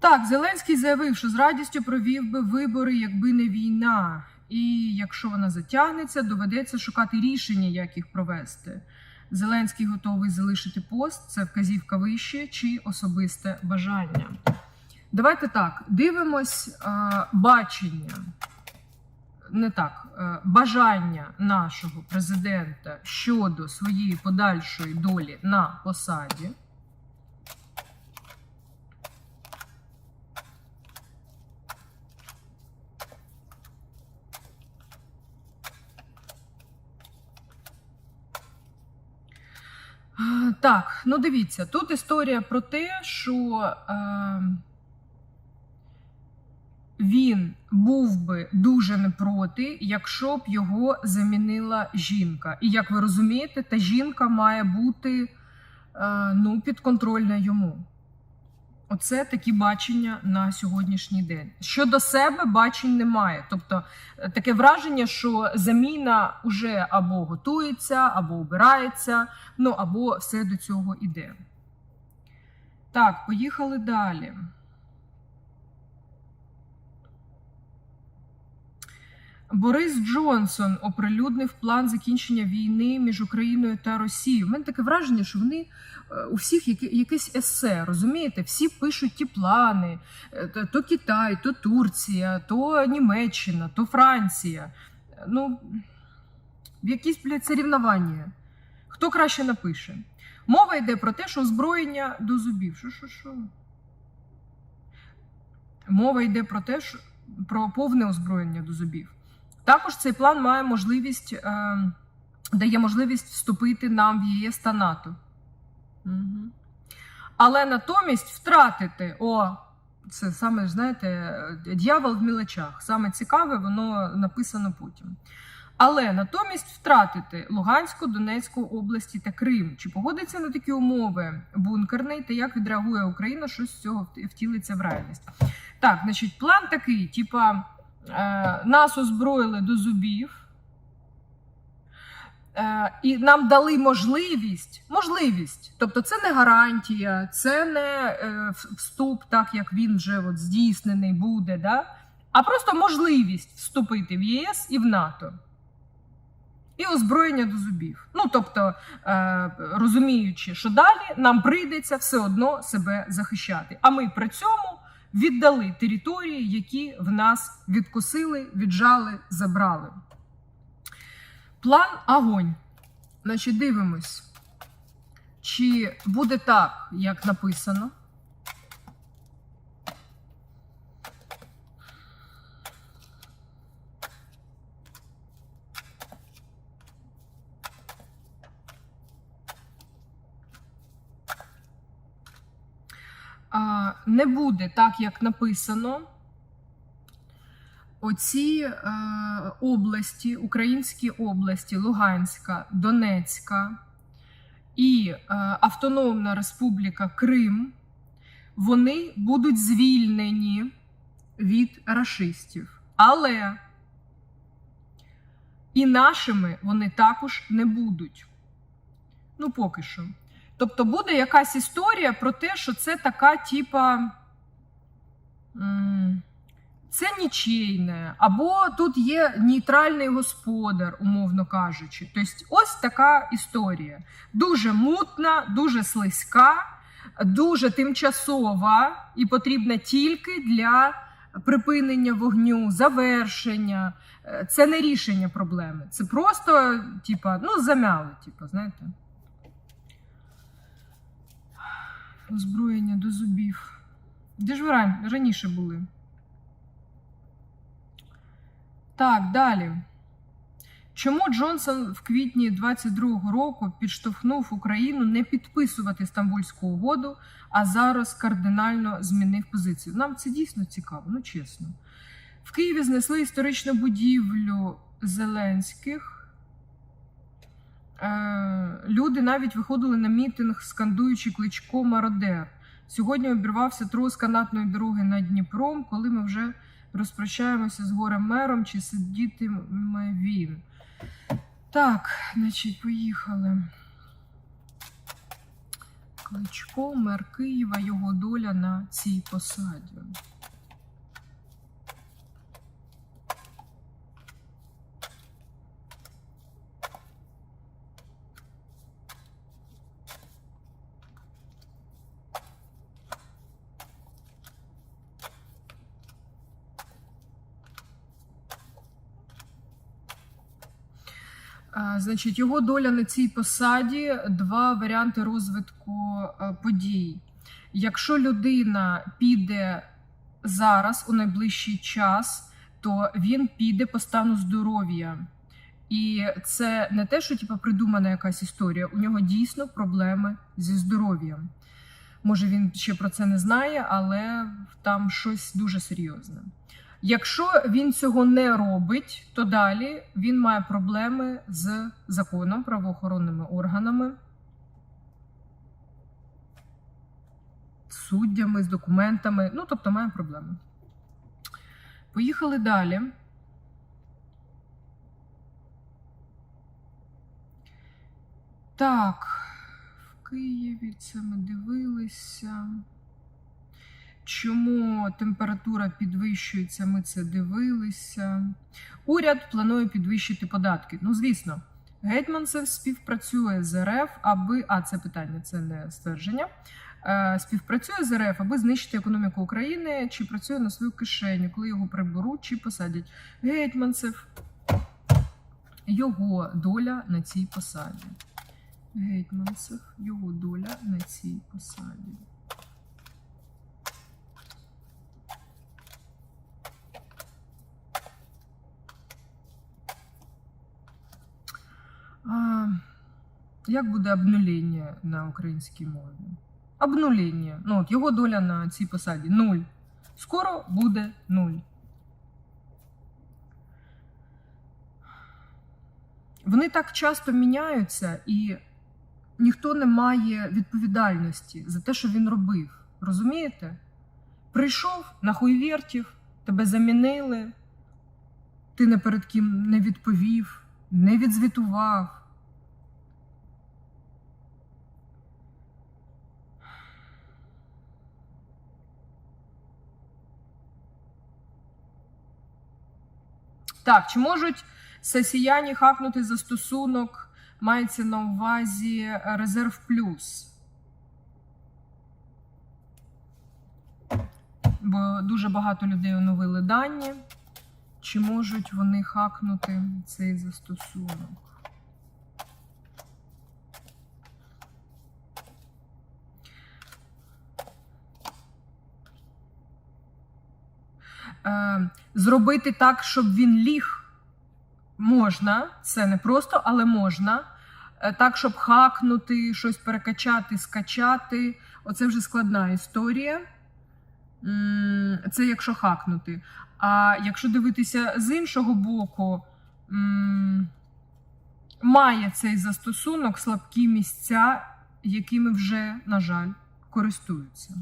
Так, Зеленський заявив, що з радістю провів би вибори, якби не війна. І якщо вона затягнеться, доведеться шукати рішення, як їх провести. Зеленський готовий залишити пост. Це вказівка вище чи особисте бажання. Давайте так дивимось е, бачення, не так, е, бажання нашого президента щодо своєї подальшої долі на посаді. А, Так, ну дивіться, тут історія про те, що е, він був би дуже не проти, якщо б його замінила жінка. І як ви розумієте, та жінка має бути е, ну, підконтрольна йому. Оце такі бачення на сьогоднішній день. Щодо себе бачень немає. Тобто е, таке враження, що заміна вже або готується, або обирається, ну або все до цього іде. Так, поїхали далі. Борис Джонсон оприлюднив план закінчення війни між Україною та Росією. У мене таке враження, що вони е, у всіх якесь есе, розумієте? Всі пишуть ті плани: Е, то- Китай, то Турція, то Німеччина, то Франція. Ну, в якісь блядь, соревнування. Хто краще напише? Мова йде про те, що озброєння до зубів. Що, що, що? Мова йде про те, що про повне озброєння до зубів. Також цей план має можливість, е, дає можливість вступити нам в ЄС та НАТО. Угу. Але натомість втратити, о, це саме, знаєте, дьявол в мілочах. Саме цікаве, воно написано потім. Але натомість втратити Луганську, Донецьку області та Крим. Чи погодиться на такі умови бункерний та як відреагує Україна, що з цього втілиться в реальність? Так, значить, план такий: типа, нас озброїли до зубів. Е, і нам дали можливість, можливість, тобто це не гарантія, це не е, вступ, так як він вже от здійснений буде, да? а просто можливість вступити в ЄС і в НАТО. І озброєння до зубів. Ну тобто, е, розуміючи, що далі нам прийдеться все одно себе захищати. А ми при цьому віддали території, які в нас відкусили, віджали, забрали. План огонь. Значить, дивимось, чи буде так, як написано. А, не буде так, як написано. Оці е, області, українські області, Луганська, Донецька і е, Автономна Республіка Крим, вони будуть звільнені від рашистів. Але і нашими вони також не будуть. Ну, поки що. Тобто буде якась історія про те, що це така, типа. Це нічийне, або тут є нейтральний господар, умовно кажучи. Тобто, ось така історія. Дуже мутна, дуже слизька, дуже тимчасова і потрібна тільки для припинення вогню, завершення. Е, Це не рішення проблеми. Це просто, типа, ну, замяли, типа, знаєте. Озброєння до зубів. Де ж ви раніше були? Так, далі. Чому Джонсон в квітні 22-го року підштовхнув Україну не підписувати Стамбульську угоду, а зараз кардинально змінив позицію? Нам це дійсно цікаво, ну чесно. В Києві знесли історичну будівлю Зеленських. Е, люди навіть виходили на мітинг, скандуючи кличко Мародер. Сьогодні обірвався трос канатної дороги над Дніпром, коли ми вже розпрощаємося з горем мером, чи сидітиме він. Так, значить, поїхали. Кличко, мер Києва, його доля на цій посаді. Значить, його доля на цій посаді два варіанти розвитку е, подій. Якщо людина піде зараз у найближчий час, то він піде по стану здоров'я. І це не те, що типу, придумана якась історія. У нього дійсно проблеми зі здоров'ям. Може, він ще про це не знає, але там щось дуже серйозне. Якщо він цього не робить, то далі він має проблеми з законом, правоохоронними органами, суддями, з документами. Ну, тобто має проблеми. Поїхали далі. Так, в Києві це ми дивилися. Чому температура підвищується? Ми це дивилися. Уряд планує підвищити податки. Ну, звісно, Гетьманцев співпрацює з РФ, аби а це питання, це не ствердження. Е, Співпрацює з РФ, аби знищити економіку України, чи працює на свою кишеню, коли його приберуть чи посадять. Гетьманцев, його доля на цій посаді. Гетьманцев, його доля на цій посаді. А, як буде обнулення на українській мові? Обнулення. Ну, от його доля на цій посаді нуль. Скоро буде нуль. Вони так часто міняються, і ніхто не має відповідальності за те, що він робив. Розумієте? Прийшов на хуйвертів, тебе замінили, ти не перед ким не відповів, не відзвітував. Так, чи можуть сесіяні хакнути застосунок? Мається на увазі резерв плюс. Бо дуже багато людей оновили дані. Чи можуть вони хакнути цей застосунок? Зробити так, щоб він ліг можна. Це не просто, але можна. Е, Так, щоб хакнути, щось перекачати, скачати. Оце вже складна історія. Це якщо хакнути. А якщо дивитися з іншого боку, має цей застосунок слабкі місця, якими вже, на жаль, користуються.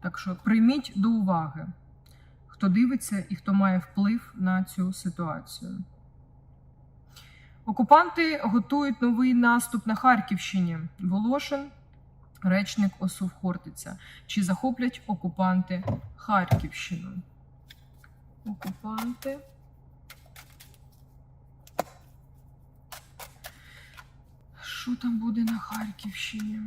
Так що прийміть до уваги, хто дивиться і хто має вплив на цю ситуацію. Окупанти готують новий наступ на Харківщині. Волошин, речник ОСУВ Хортиця. Чи захоплять окупанти Харківщину? Окупанти. Що там буде на Харківщині?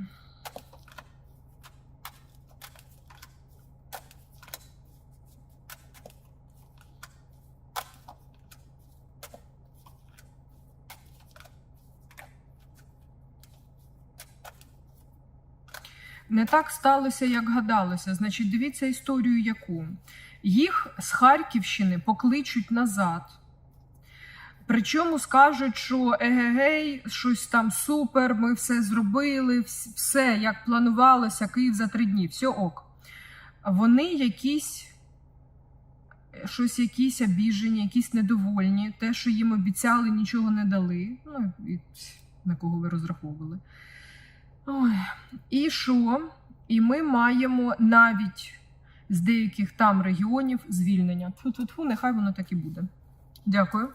Не так сталося, як гадалося. Значить, дивіться історію яку. Їх з Харківщини покличуть назад. Причому скажуть, що егегей, щось там супер, ми все зробили, все як планувалося, Київ за три дні, все ок. Вони якісь, щось якісь обіжені, якісь недовольні, те, що їм обіцяли, нічого не дали. Ну, і на кого ви розраховували. Ой. І що? І ми маємо навіть з деяких там регіонів звільнення. Тьфу-тьфу-тьфу, нехай воно так і буде. Дякую.